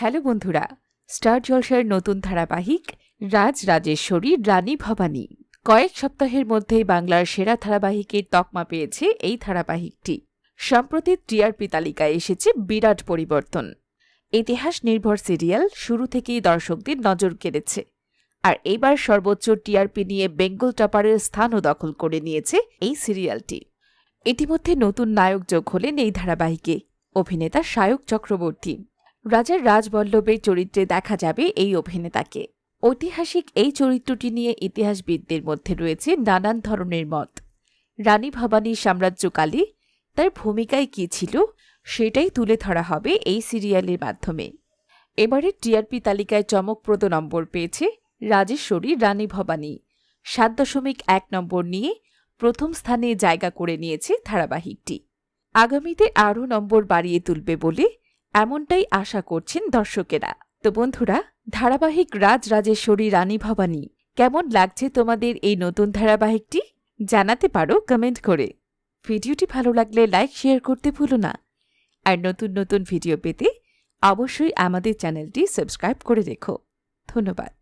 Hello বন্ধুরা, star জলসার নতুন ধারাবাহিক রাজ রাজেশ্বরী রানী ভবানী। কয়েক সপ্তাহের মধ্যেই বাংলার সেরা ধারাবাহিকের তকমা পেয়েছে এই ধারাবাহিকটি। সম্প্রতি টিআরপি তালিকায় এসেছে বিরাট পরিবর্তন। ইতিহাস নির্ভর সিরিয়াল শুরু থেকেই দর্শকদের নজর কেড়েছে। আর এবার সর্বোচ্চ টিআরপি নিয়ে বেঙ্গল টপারের স্থানও দখল করে নিয়েছে এই সিরিয়ালটি। ইতিমধ্যে নতুন নায়ক যোগ হলেন এই ধারাবাহিকে। অভিনেতা সায়ক চক্রবর্তী। রাজার রাজবল্লভের চরিত্রে দেখা যাবে এই অভিনেতাকে। ঐতিহাসিক এই চরিত্রটি নিয়ে ইতিহাসবিদদের মধ্যে রয়েছে নানান ধরনের মত। রানী ভবানী সাম্রাজ্যকালে তার ভূমিকায় কী ছিল সেটাই তুলে ধরা হবে এই সিরিয়ালের মাধ্যমে। এবারে টিআরপি তালিকায় চমকপ্রদ নম্বর পেয়েছে রাজেশ্বরী রানী ভবানী। সাত দশমিক এক নম্বর নিয়ে প্রথম স্থানে জায়গা করে নিয়েছে ধারাবাহিকটি। আগামীতে আরও নম্বর বাড়িয়ে তুলবে বলে এমনটাই আশা করছেন দর্শকেরা। তো বন্ধুরা, ধারাবাহিক রাজ রাজেশ্বরী রানী ভবানী, কেমন লাগছে তোমাদের এই নতুন ধারাবাহিকটি? জানাতে পারো কমেন্ট করে। ভিডিওটি ভালো লাগলে লাইক শেয়ার করতে ভুলো না। আর নতুন নতুন ভিডিও পেতে অবশ্যই আমাদের চ্যানেলটি সাবস্ক্রাইব করে রেখো। ধন্যবাদ।